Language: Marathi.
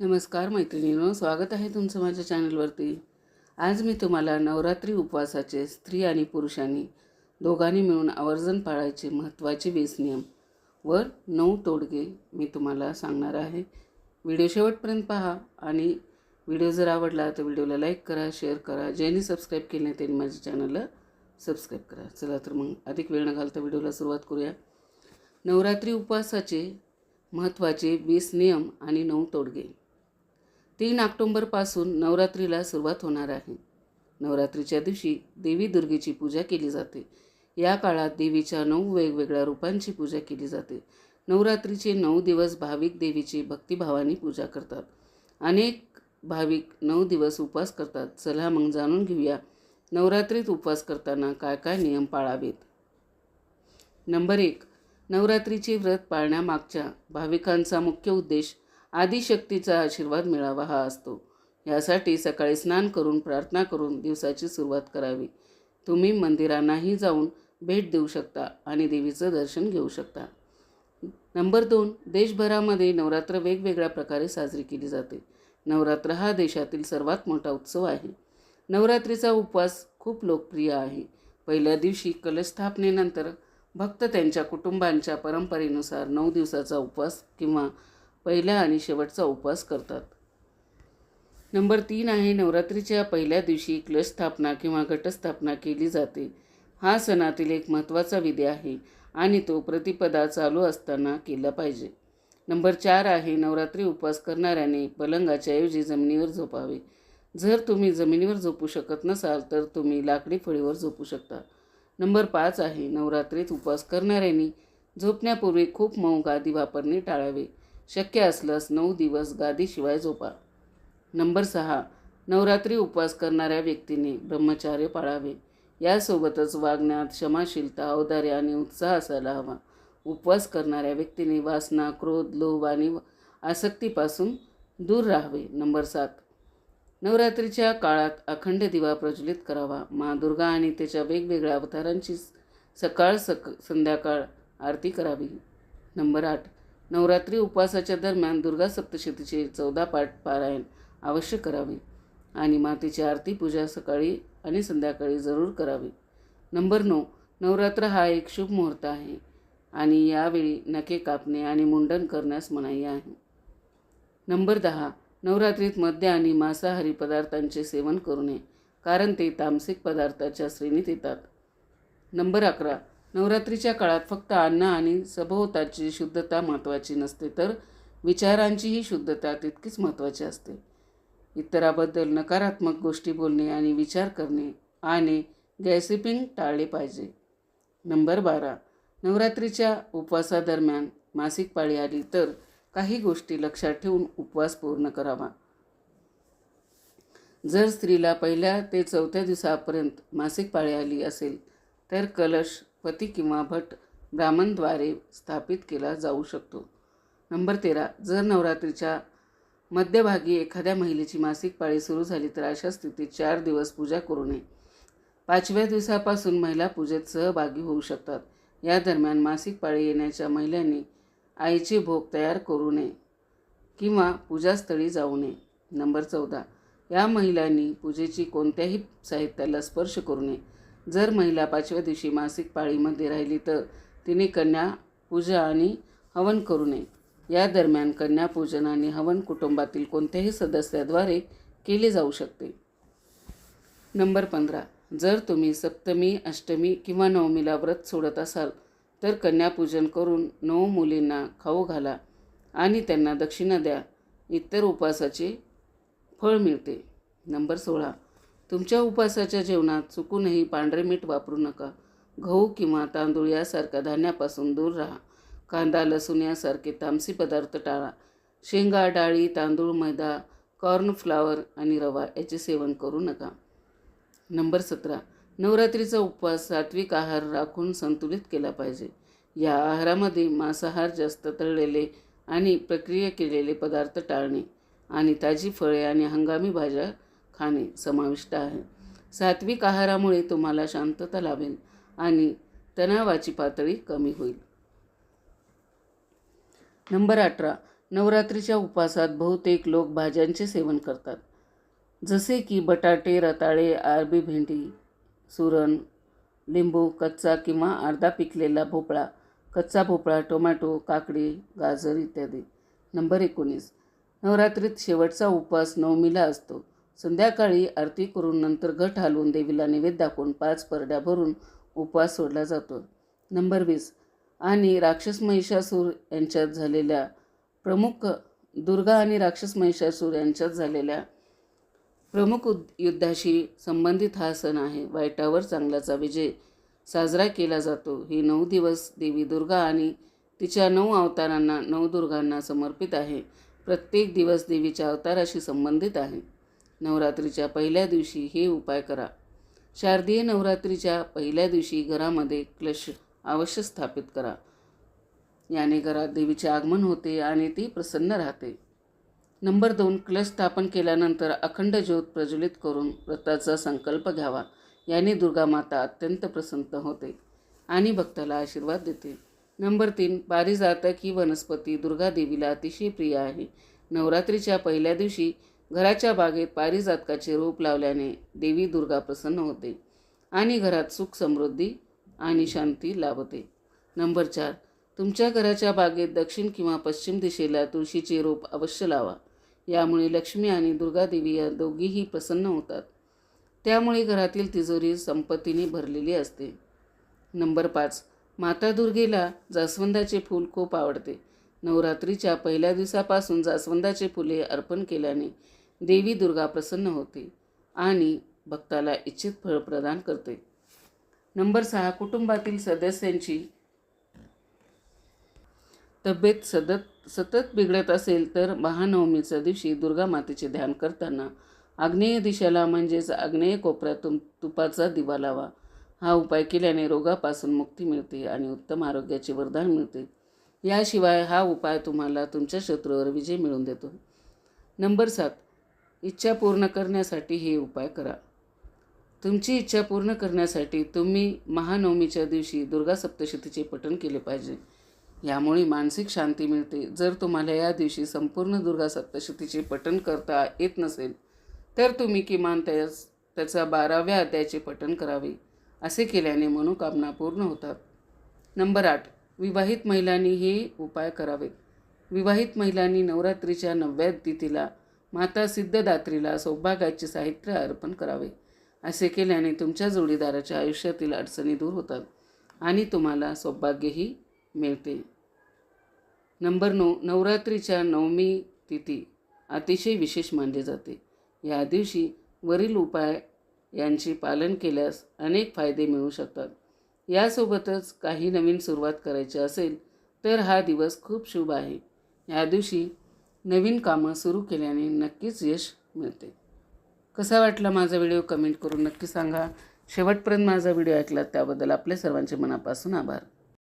नमस्कार मैत्रिणींनो स्वागत आहे तुमचं माझ्या चॅनलवरती. आज मी तुम्हाला नवरात्री उपवासाचे स्त्री आणि पुरुषांनी दोघांनी मिळून आवर्जन पाळायचे महत्त्वाचे वीस नियम व नऊ तोडगे मी तुम्हाला सांगणार आहे. व्हिडिओ शेवटपर्यंत पहा आणि व्हिडिओ जर आवडला तर व्हिडिओला लाईक करा शेअर करा. ज्यांनी सबस्क्राईब केले नाही त्यांनी माझ्या चॅनलला सबस्क्राईब करा. चला तर मग अधिक वेळ न घालता व्हिडिओला सुरुवात करूया. नवरात्री उपवासाचे महत्त्वाचे वीस नियम आणि नऊ तोडगे. तीन ऑक्टोंबरपासून नवरात्रीला सुरुवात होणार आहे. नवरात्रीच्या दिवशी देवी दुर्गेची पूजा केली जाते. या काळात देवीच्या नऊ वेगवेगळ्या रूपांची पूजा केली जाते. नवरात्रीचे नऊ दिवस भाविक देवीची भक्तिभावाने पूजा करतात. अनेक भाविक नऊ दिवस उपवास करतात. चला मग जाणून घेऊया नवरात्रीत उपवास करताना काय काय नियम पाळावेत? नंबर एक. नवरात्रीचे व्रत पाळण्यामागच्या भाविकांचा मुख्य उद्देश आदिशक्तीचा आशीर्वाद मिळावा हा असतो. यासाठी सकाळी स्नान करून प्रार्थना करून दिवसाची सुरुवात करावी. तुम्ही मंदिरांनाही जाऊन भेट देऊ शकता आणि देवीचं दर्शन घेऊ शकता. नंबर दोन देशभरामध्ये नवरात्र वेगवेगळ्या प्रकारे साजरी केली जाते. नवरात्र हा देशातील सर्वात मोठा उत्सव आहे. नवरात्रीचा उपवास खूप लोकप्रिय आहे. पहिल्या दिवशी कलशस्थापनेनंतर भक्त त्यांच्या कुटुंबांच्या परंपरेनुसार नऊ दिवसाचा उपवास किंवा पहिला आणि शेवटचा उपवास करतात. नंबर तीन आहे नवरात्रीच्या पहिल्या दिवशी क्लश स्थापना किंवा घटस्थापना केली जाते. हा सणातील एक महत्त्वाचा विधी आहे आणि तो प्रतिपदा चालू असताना केला पाहिजे. नंबर चार आहे नवरात्री उपवास करणाऱ्याने पलंगाच्या ऐवजी जमिनीवर झोपावे. जर तुम्ही जमिनीवर झोपू शकत नसाल तर तुम्ही लाकडी फळीवर झोपू शकता. नंबर पाच आहे नवरात्रीत उपवास करणाऱ्यांनी झोपण्यापूर्वी खूप मऊ गादी वापरणे टाळावे. शक्य असल्यास नऊ दिवस गादीशिवाय झोपा. नंबर सहा नवरात्री उपवास करणाऱ्या व्यक्तीने ब्रह्मचार्य पाळावे. यासोबतच वागण्यात क्षमाशीलता औदार्य आणि उत्साह असायला हवा. उपवास करणाऱ्या व्यक्तीने वासना क्रोध लोभ आणि आसक्तीपासून दूर राहावे. नंबर सात नवरात्रीच्या काळात अखंड दिवा प्रज्वलित करावा. मा दुर्गा आणि त्याच्या वेगवेगळ्या अवतारांची सकाळ सक संध्याकाळ आरती करावी. नंबर आठ नवरात्री उपवासाच्या दरम्यान दुर्गा सप्तशतीचे चौदा पाठ पारायण अवश्य करावे आणि मातेची आरती पूजा सकाळी आणि संध्याकाळी जरूर करावी. नंबर नऊ नवरात्र हा एक शुभ मुहूर्त आहे आणि यावेळी नखे कापणे आणि मुंडन करण्यास मनाई आहे. नंबर दहा नवरात्रीत मद्य आणि मांसाहारी पदार्थांचे सेवन करू नये कारण ते तामसिक पदार्थाच्या श्रेणीत येतात. नंबर अकरा नवरात्रीच्या काळात फक्त अन्न आणि सभोवताची शुद्धता महत्त्वाची नसते तर विचारांचीही शुद्धता तितकीच महत्त्वाची असते. इतराबद्दल नकारात्मक गोष्टी बोलणे आणि विचार करणे आणि गॅसिपिंग टाळले पाहिजे. नंबर बारा. नवरात्रीच्या उपवासादरम्यान मासिक पाळी आली तर काही गोष्टी लक्षात ठेवून उपवास पूर्ण करावा. जर स्त्रीला पहिल्या ते चौथ्या दिवसापर्यंत मासिक पाळी आली असेल तर कलश पती किंवा भट ब्राह्मणद्वारे स्थापित केला जाऊ शकतो. नंबर तेरा जर नवरात्रीच्या मध्यभागी एखाद्या महिलेची मासिक पाळी सुरू झाली तर अशा स्थितीत चार दिवस पूजा करू नये. पाचव्या दिवसापासून महिला पूजेत सहभागी होऊ शकतात. या दरम्यान मासिक पाळी येण्याच्या महिलांनी आईचे भोग तयार करू नये किंवा पूजास्थळी जाऊ नये. नंबर चौदा या महिलांनी पूजेची कोणत्याही साहित्याला स्पर्श करू नये. जर महिला पाचव्या दिवशी मासिक पाळीमध्ये राहिली तर तिने कन्या पूजा आणि हवन करू नये. या दरम्यान कन्यापूजन आणि हवन कुटुंबातील कोणत्याही सदस्याद्वारे केले जाऊ शकते. नंबर पंधरा. जर तुम्ही सप्तमी अष्टमी किंवा नवमीला व्रत सोडत असाल तर कन्यापूजन करून नऊ मुलींना खाऊ घाला आणि त्यांना दक्षिणा द्या. इतर उपवासाचे फळ मिळते. नंबर सोळा. तुमच्या उपवासाच्या जेवणात चुकूनही पांढरे मीठ वापरू नका. गहू किंवा तांदूळ यासारख्या धान्यापासून दूर राहा. कांदा लसूण यासारखे तामसी पदार्थ टाळा. शेंगा डाळी तांदूळ मैदा कॉर्नफ्लावर आणि रवा याचे सेवन करू नका. नंबर सतरा. नवरात्रीचा उपवास सात्विक आहार राखून संतुलित केला पाहिजे. या आहारामध्ये मांसाहार जास्त तळलेले आणि प्रक्रिया केलेले पदार्थ टाळणे आणि ताजी फळे आणि हंगामी भाज्या खाणे समाविष्ट आहे. सात्विक आहारामुळे तुम्हाला शांतता लाभेल आणि तणावाची पातळी कमी होईल. नंबर अठरा. नवरात्रीच्या उपवासात बहुतेक लोक भाज्यांचे सेवन करतात. जसे की बटाटे रताळे अरबी भेंडी सुरण लिंबू कच्चा किंवा अर्धा पिकलेला भोपळा कच्चा भोपळा टोमॅटो काकडी गाजर इत्यादी. नंबर एकोणीस. नवरात्रीत शेवटचा उपवास नवमीला असतो. संध्याकाळी आरती करून नंतर घट हलवून देवीला नैवेद्य दाखवून पाच परड्या भरून उपवास सोडला जातो. नंबर वीस. आणि राक्षस महिषासूर यांच्यात झालेल्या प्रमुख दुर्गा आणि राक्षस महिषासूर यांच्यात झालेल्या प्रमुख उद युद्धाशी संबंधित हा सण आहे. वाईटावर चांगल्याचा विजय साजरा केला जातो. ही नऊ दिवस देवी दुर्गा आणि तिच्या नऊ अवतारांना नवदुर्गांना समर्पित आहे. प्रत्येक दिवस देवीच्या अवताराशी संबंधित आहे. नवरात्रीच्या पहिल्या दिवशी हे उपाय करा. शारदीय नवरात्रीच्या पहिल्या दिवशी घरामध्ये क्लश अवश्य स्थापित करा. याने घरात देवीचे आगमन होते आणि ती प्रसन्न राहते. नंबर दोन क्लश स्थापन केल्यानंतर अखंड ज्योत प्रज्वलित करून व्रताचा संकल्प घ्यावा. याने दुर्गा माता अत्यंत प्रसन्न होते आणि भक्ताला आशीर्वाद देते. नंबर तीन पारिजातक ही वनस्पती दुर्गा देवीला अतिशय प्रिय आहे. नवरात्रीच्या पहिल्या दिवशी घराच्या बागेत पारिजातकाचे रोप लावल्याने देवी दुर्गा प्रसन्न होते आणि घरात सुख समृद्धी आणि शांती लाभते. नंबर चार तुमच्या घराच्या बागेत दक्षिण किंवा पश्चिम दिशेला तुळशीचे रोप अवश्य लावा. यामुळे लक्ष्मी आणि दुर्गादेवी या दोघीही प्रसन्न होतात. त्यामुळे घरातील तिजोरी संपत्तीने भरलेली असते. नंबर पाच माता दुर्गेला जास्वंदाचे फूल खूप आवडते. नवरात्रीच्या पहिल्या दिवसापासून जास्वंदाचे फुले अर्पण केल्याने देवी दुर्गा प्रसन्न होते आणि भक्ताला इच्छित फळ प्रदान करते. नंबर सहा कुटुंबातील सदस्यांची तब्येत सतत सतत बिघडत असेल तर महानवमीच्या दिवशी दुर्गा मातेचे ध्यान करताना आग्नेय दिशेला म्हणजेच आग्नेय कोपऱ्यातून तुपाचा दिवा लावा. हा उपाय केल्याने रोगापासून मुक्ती मिळते आणि उत्तम आरोग्याचे वरदान मिळते. याशिवाय हा उपाय तुम्हाला तुमच्या शत्रूवर विजय मिळवून देतो. नंबर सात इच्छा पूर्ण करण्यासाठी हे उपाय करा. तुमची इच्छा पूर्ण करण्यासाठी तुम्ही महानवमीच्या दिवशी दुर्गा सप्तशतीचे पठण केले पाहिजे. यामुळे मानसिक शांती मिळते. जर तुम्हाला या दिवशी संपूर्ण दुर्गा सप्तशतीचे पठण करता येत नसेल तर तुम्ही किमान त्यास त्याचा बाराव्या अध्यायाचे पठण करावे असे केल्याने मनोकामना पूर्ण होतात. नंबर आठ विवाहित महिलांनी हे उपाय करावेत. विवाहित महिलांनी नवरात्रीच्या नवव्या तिथीला माता सिद्धदात्रीला सौभाग्याचे साहित्य अर्पण करावे. असे केल्याने तुमच्या जोडीदाराच्या आयुष्यातील अडचणी दूर होतात आणि तुम्हाला सौभाग्यही मिळते. नंबर नऊ नवरात्रीच्या नवमी तिथी अतिशय विशेष मानली जाते. या दिवशी वरील उपाय यांचे पालन केल्यास अनेक फायदे मिळू शकतात. यासोबतच काही नवीन सुरुवात करायची असेल तर हा दिवस खूप शुभ आहे. या दिवशी नवीन कामं सुरू केल्याने नक्कीच यश मिळते. कसा वाटला माझा व्हिडिओ कमेंट करून नक्की सांगा. शेवटपर्यंत माझा व्हिडिओ ऐकला त्याबद्दल आपल्या सर्वांचे मनापासून आभार.